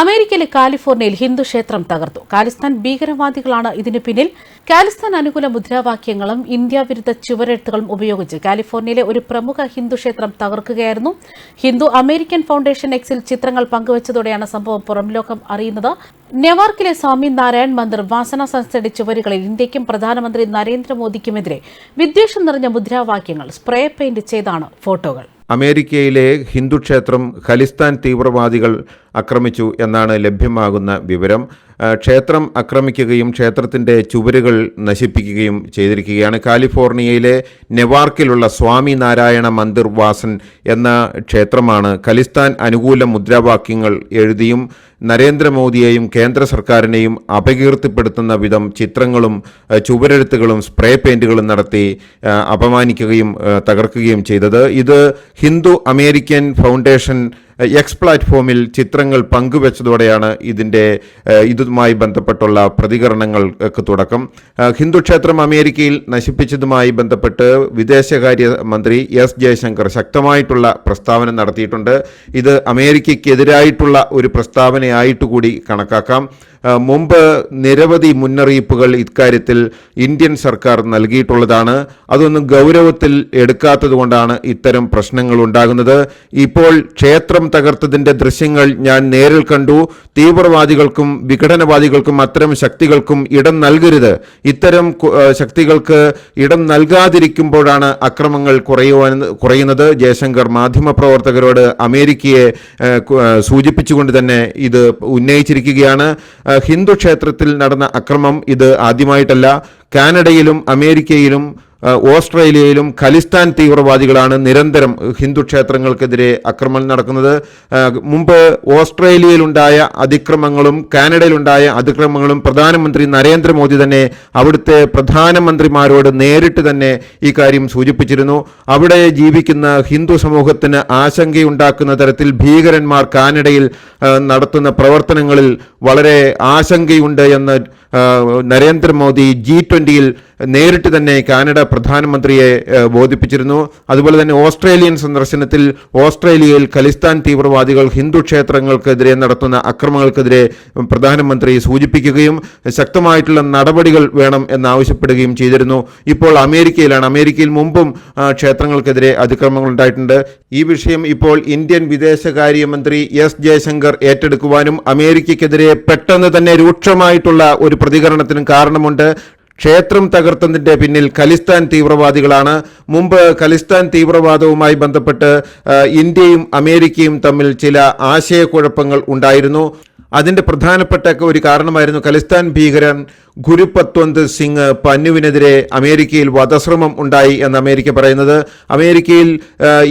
അമേരിക്കയിലെ കാലിഫോർണിയയിൽ ഹിന്ദു ക്ഷേത്രം തകർത്തു. കാലിസ്ഥാൻ ഭീകരവാദികളാണ് ഇതിനു പിന്നിൽ. കാലിസ്ഥാൻ അനുകൂല മുദ്രാവാക്യങ്ങളും ഇന്ത്യ വിരുദ്ധ ചുവരെഴുത്തുകളും ഉപയോഗിച്ച് കാലിഫോർണിയയിലെ ഒരു പ്രമുഖ ഹിന്ദു ക്ഷേത്രം തകർക്കുകയായിരുന്നു. ഹിന്ദു അമേരിക്കൻ ഫൗണ്ടേഷൻ എക്സിൽ ചിത്രങ്ങൾ പങ്കുവച്ചതോടെയാണ് സംഭവം പുറംലോകം അറിയുന്നത്. നെവാർക്കിലെ സ്വാമി നാരായൺ മന്ദിർ വാസന സംസ്ഥയുടെ ചുവരുകളിൽ ഇന്ത്യയ്ക്കും പ്രധാനമന്ത്രി നരേന്ദ്രമോദിക്കുമെതിരെ വിദ്വേഷം നിറഞ്ഞ മുദ്രാവാക്യങ്ങൾ സ്പ്രേ പെയിന്റ് ചെയ്താണ് ഫോട്ടോകൾ. അമേരിക്കയിലെ ഹിന്ദുക്ഷേത്രം ഖലിസ്ഥാൻ തീവ്രവാദികൾ ആക്രമിച്ചു എന്നാണ് ലഭ്യമാകുന്ന വിവരം. ക്ഷേത്രം ആക്രമിക്കുകയും ക്ഷേത്രത്തിന്റെ ചുവരുകൾ നശിപ്പിക്കുകയും ചെയ്തിരിക്കുകയാണ്. കാലിഫോർണിയയിലെ നെവാർക്കിലുള്ള സ്വാമി നാരായണ മന്ദിർ വാസൻ എന്ന ക്ഷേത്രമാണ് ഖലിസ്ഥാൻ അനുകൂല മുദ്രാവാക്യങ്ങൾ എഴുതിയും നരേന്ദ്രമോദിയെയും കേന്ദ്ര സർക്കാരിനെയും അപകീർത്തിപ്പെടുത്തുന്ന വിധം ചിത്രങ്ങളും ചുവരെഴുത്തുകളും സ്പ്രേ പെയിന്റുകളും നടത്തി അപമാനിക്കുകയും തകർക്കുകയും ചെയ്തത്. ഇത് ഹിന്ദു അമേരിക്കൻ ഫൗണ്ടേഷൻ എക്സ് പ്ലാറ്റ്ഫോമിൽ ചിത്രങ്ങൾ പങ്കുവച്ചതോടെയാണ് ഇതിന്റെ ഇതുമായി ബന്ധപ്പെട്ടുള്ള പ്രതികരണങ്ങൾക്ക് തുടക്കം. ഹിന്ദുക്ഷേത്രം ഹിന്ദു ക്ഷേത്രം അമേരിക്കയിൽ നശിപ്പിച്ചതുമായി ബന്ധപ്പെട്ട് വിദേശകാര്യ മന്ത്രി എസ് ജയശങ്കർ ശക്തമായിട്ടുള്ള പ്രസ്താവന നടത്തിയിട്ടുണ്ട്. ഇത് അമേരിക്കയ്ക്കെതിരായിട്ടുള്ള ഒരു പ്രസ്താവനയായിട്ട് കൂടി കണക്കാക്കാം മുമ്പ് നിരവധി മുന്നറിയിപ്പുകൾ ഇക്കാര്യത്തിൽ ഇന്ത്യൻ സർക്കാർ നൽകിയിട്ടുള്ളതാണ്. അതൊന്നും ഗൗരവത്തിൽ എടുക്കാത്തതുകൊണ്ടാണ് ഇത്തരം പ്രശ്നങ്ങൾ ഉണ്ടാകുന്നത്. ഇപ്പോൾ ക്ഷേത്രം തകർത്തതിന്റെ ദൃശ്യങ്ങൾ ഞാൻ നേരിൽ കണ്ടു. തീവ്രവാദികൾക്കും വിഘടനവാദികൾക്കും അത്തരം ശക്തികൾക്കും ഇടം നൽകരുത്. ഇത്തരം ശക്തികൾക്ക് ഇടം നൽകാതിരിക്കുമ്പോഴാണ് അക്രമങ്ങൾ കുറയുവാൻ കുറയുന്നത്. ജയശങ്കർ മാധ്യമപ്രവർത്തകരോട് അമേരിക്കയെ സൂചിപ്പിച്ചുകൊണ്ട് തന്നെ ഇത് ഉന്നയിച്ചിരിക്കുകയാണ്. ഹിന്ദു ക്ഷേത്രത്തിൽ നടന്ന അക്രമം ഇത് ആദ്യമായിട്ടല്ല. കാനഡയിലും അമേരിക്കയിലും ഓസ്ട്രേലിയയിലും ഖലിസ്ഥാൻ തീവ്രവാദികളാണ് നിരന്തരം ഹിന്ദു ക്ഷേത്രങ്ങൾക്കെതിരെ ആക്രമണം നടക്കുന്നത്. മുമ്പ് ഓസ്ട്രേലിയയിലുണ്ടായ അതിക്രമങ്ങളും കാനഡയിലുണ്ടായ അതിക്രമങ്ങളും പ്രധാനമന്ത്രി നരേന്ദ്രമോദി തന്നെ അവിടുത്തെ പ്രധാനമന്ത്രിമാരോട് നേരിട്ട് തന്നെ ഈ കാര്യം സൂചിപ്പിച്ചിരുന്നു. അവിടെ ജീവിക്കുന്ന ഹിന്ദു സമൂഹത്തിന് ആശങ്കയുണ്ടാക്കുന്ന തരത്തിൽ ഭീകരന്മാർ കാനഡയിൽ നടത്തുന്ന പ്രവർത്തനങ്ങളിൽ വളരെ ആശങ്കയുണ്ട് എന്ന് നരേന്ദ്രമോദി ജി ട്വന്റിയിൽ നേരിട്ട് തന്നെ കാനഡ പ്രധാനമന്ത്രിയെ ബോധിപ്പിച്ചിരുന്നു. അതുപോലെ തന്നെ ഓസ്ട്രേലിയൻ സന്ദർശനത്തിൽ ഓസ്ട്രേലിയയിൽ ഖലിസ്ഥാൻ തീവ്രവാദികൾ ഹിന്ദു ക്ഷേത്രങ്ങൾക്കെതിരെ നടത്തുന്ന അക്രമങ്ങൾക്കെതിരെ പ്രധാനമന്ത്രി സൂചിപ്പിക്കുകയും ശക്തമായിട്ടുള്ള നടപടികൾ വേണം എന്നാവശ്യപ്പെടുകയും ചെയ്തിരുന്നു. ഇപ്പോൾ അമേരിക്കയിലാണ്. അമേരിക്കയിൽ മുമ്പും ക്ഷേത്രങ്ങൾക്കെതിരെ അതിക്രമങ്ങൾ ഉണ്ടായിട്ടുണ്ട് ഈ വിഷയം ഇപ്പോൾ ഇന്ത്യൻ വിദേശകാര്യമന്ത്രി എസ് ജയശങ്കർ ഏറ്റെടുക്കുവാനും അമേരിക്കയ്ക്കെതിരെ പെട്ടെന്ന് തന്നെ രൂക്ഷമായിട്ടുള്ള ഒരു പ്രതികരണത്തിനും കാരണമുണ്ട്. ക്ഷേത്രം തകർത്തതിന്റെ പിന്നിൽ ഖലിസ്ഥാൻ തീവ്രവാദികളാണ്. മുമ്പ് ഖലിസ്ഥാൻ തീവ്രവാദവുമായി ബന്ധപ്പെട്ട് ഇന്ത്യയും അമേരിക്കയും തമ്മിൽ ചില ആശയക്കുഴപ്പങ്ങൾ ഉണ്ടായിരുന്നു. അതിന്റെ പ്രധാനപ്പെട്ട ഒരു കാരണമായിരുന്നു ഖലിസ്ഥാൻ ഭീകരൻ ഗുരുപത്വന്ത് സിംഗ് പന്നുവിനെതിരെ അമേരിക്കയിൽ വധശ്രമം ഉണ്ടായി എന്ന് അമേരിക്ക പറയുന്നത്. അമേരിക്കയിൽ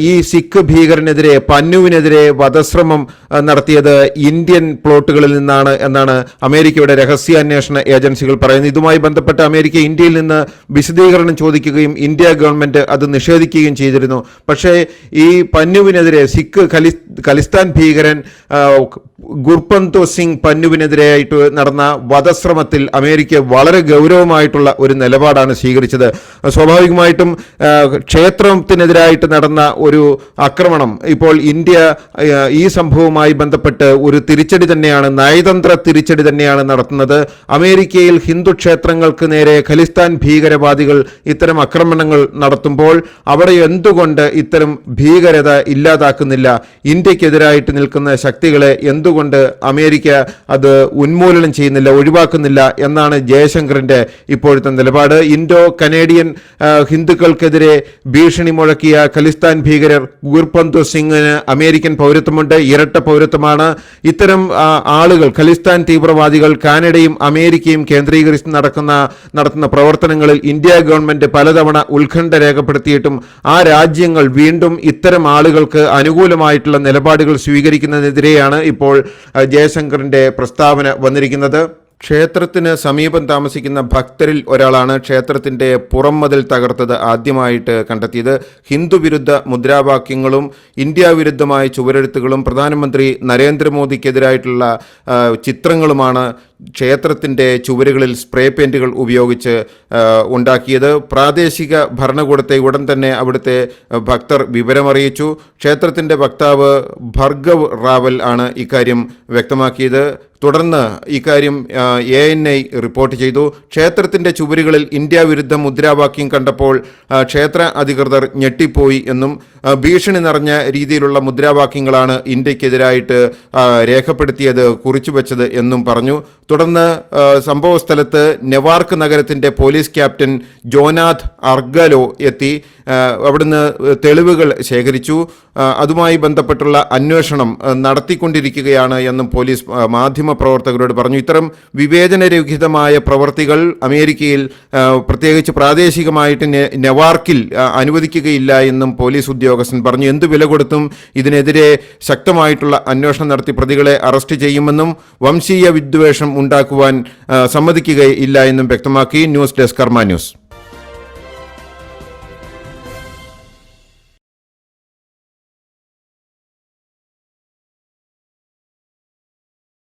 ഈ സിഖ് ഭീകരനെതിരെ പന്നുവിനെതിരെ വധശ്രമം നടത്തിയത് ഇന്ത്യൻ പ്ലോട്ടുകളിൽ നിന്നാണ് എന്നാണ് അമേരിക്കയുടെ രഹസ്യാന്വേഷണ ഏജൻസികൾ പറയുന്നത്. ഇതുമായി ബന്ധപ്പെട്ട് അമേരിക്ക ഇന്ത്യയിൽ നിന്ന് വിശദീകരണം ചോദിക്കുകയും ഇന്ത്യ ഗവൺമെന്റ് അത് നിഷേധിക്കുകയും ചെയ്തിരുന്നു. പക്ഷേ ഈ പന്നുവിനെതിരെ സിഖ് ഖലി ഖലിസ്ഥാൻ ഭീകരൻ ഗുർപന്തോ സിംഗ് പന്നുവിനെതിരെയായിട്ട് നടന്ന വധശ്രമത്തിൽ അമേരിക്ക വളരെ ഗൗരവമായിട്ടുള്ള ഒരു നിലപാടാണ് സ്വീകരിച്ചത്. സ്വാഭാവികമായിട്ടും ക്ഷേത്രത്തിനെതിരായിട്ട് നടന്ന ഒരു ആക്രമണം ഇപ്പോൾ ഇന്ത്യ ഈ സംഭവവുമായി ബന്ധപ്പെട്ട് ഒരു തിരിച്ചടി തന്നെയാണ് നയതന്ത്ര തിരിച്ചടി തന്നെയാണ് നടത്തുന്നത്. അമേരിക്കയിൽ ഹിന്ദു ക്ഷേത്രങ്ങൾക്ക് നേരെ ഖലിസ്ഥാൻ ഭീകരവാദികൾ ഇത്തരം ആക്രമണങ്ങൾ നടത്തുമ്പോൾ അവിടെ എന്തുകൊണ്ട് ഇത്തരം ഭീകരത ഇല്ലാതാക്കുന്നില്ല? ഇന്ത്യക്കെതിരായിട്ട് നിൽക്കുന്ന ശക്തികളെ എന്തുകൊണ്ട് അമേരിക്ക അത് ഉന്മൂലനം ചെയ്യുന്നില്ല ഒഴിവാക്കുന്നില്ല എന്നാണ് ജയശങ്കറിന്റെ ഇപ്പോഴത്തെ നിലപാട്. ഇൻഡോ കനേഡിയൻ ഹിന്ദുക്കൾക്കെതിരെ ഭീഷണി മുഴക്കിയ ഖലിസ്ഥാൻ ഭീകരർ ഗുർപന്തു സിംഗിന് അമേരിക്കൻ പൗരത്വമുണ്ട്. ഇരട്ട പൗരത്വമാണ്. ഇത്തരം ആളുകൾ ഖലിസ്ഥാൻ തീവ്രവാദികൾ കാനഡയും അമേരിക്കയും കേന്ദ്രീകരിച്ച് നടക്കുന്ന നടത്തുന്ന പ്രവർത്തനങ്ങളിൽ ഇന്ത്യ ഗവൺമെന്റ് പലതവണ ഉത്കണ്ഠ രേഖപ്പെടുത്തിയിട്ടും ആ രാജ്യങ്ങൾ വീണ്ടും ഇത്തരം ആളുകൾക്ക് അനുകൂലമായിട്ടുള്ള നിലപാടുകൾ സ്വീകരിക്കുന്നതിനെതിരെയാണ് ഇപ്പോൾ ജയശങ്കറിന്റെ പ്രസ്താവന വന്നിരിക്കുന്നത്. ക്ഷേത്രത്തിന് സമീപം താമസിക്കുന്ന ഭക്തരിൽ ഒരാളാണ് ക്ഷേത്രത്തിന്റെ പുറം മതിൽ തകർത്തത് ആദ്യമായിട്ട് കണ്ടെത്തിയത്. ഹിന്ദു വിരുദ്ധ മുദ്രാവാക്യങ്ങളും ഇന്ത്യ വിരുദ്ധമായ ചുവരെഴുത്തുകളും പ്രധാനമന്ത്രി നരേന്ദ്രമോദിക്കെതിരായിട്ടുള്ള ചിത്രങ്ങളുമാണ് ക്ഷേത്രത്തിന്റെ ചുവരുകളിൽ സ്പ്രേ പെയിന്റുകൾ ഉപയോഗിച്ച് ഉണ്ടാക്കിയത്. പ്രാദേശിക ഭരണകൂടത്തെ ഉടൻ തന്നെ അവിടുത്തെ ഭക്തർ വിവരമറിയിച്ചു. ക്ഷേത്രത്തിന്റെ വക്താവ് ഭർഗവ് റാവൽ ആണ് ഇക്കാര്യം വ്യക്തമാക്കിയത്. തുടർന്ന് ഇക്കാര്യം എ എൻ ഐ റിപ്പോർട്ട് ചെയ്തു. ക്ഷേത്രത്തിന്റെ ചുവരുകളിൽ ഇന്ത്യ വിരുദ്ധ മുദ്രാവാക്യം കണ്ടപ്പോൾ ക്ഷേത്ര അധികൃതർ ഞെട്ടിപ്പോയി എന്നും ഭീഷണി നിറഞ്ഞ രീതിയിലുള്ള മുദ്രാവാക്യങ്ങളാണ് ഇന്ത്യക്കെതിരായിട്ട് രേഖപ്പെടുത്തിയത് കുറിച്ചു വെച്ചത് എന്നും പറഞ്ഞു. തുടർന്ന് സംഭവ സ്ഥലത്ത് നെവാർക്ക് നഗരത്തിന്റെ പോലീസ് ക്യാപ്റ്റൻ ജോനാഥ് അർഗലോ എത്തി. അവിടുന്ന് തെളിവുകൾ ശേഖരിച്ചു. അതുമായി ബന്ധപ്പെട്ടുള്ള അന്വേഷണം നടത്തിക്കൊണ്ടിരിക്കുകയാണ് എന്നും പോലീസ് മാധ്യമ മാധ്യമപ്രവർത്തകരോട് പറഞ്ഞു. ഇത്തരം വിവേചനരഹിതമായ പ്രവർത്തികൾ അമേരിക്കയിൽ പ്രത്യേകിച്ച് പ്രാദേശികമായിട്ട് നെവാർക്കിൽ അനുവദിക്കുകയില്ല എന്നും പോലീസ് ഉദ്യോഗസ്ഥൻ പറഞ്ഞു. എന്തു വില കൊടുത്തും ഇതിനെതിരെ ശക്തമായിട്ടുള്ള അന്വേഷണം നടത്തി പ്രതികളെ അറസ്റ്റ് ചെയ്യുമെന്നും വംശീയ വിദ്വേഷം ഉണ്ടാക്കുവാൻ സമ്മതിക്കുകയില്ല എന്നും വ്യക്തമാക്കി ന്യൂസ് ഡെസ്ക് കർമ്മ ന്യൂസ്.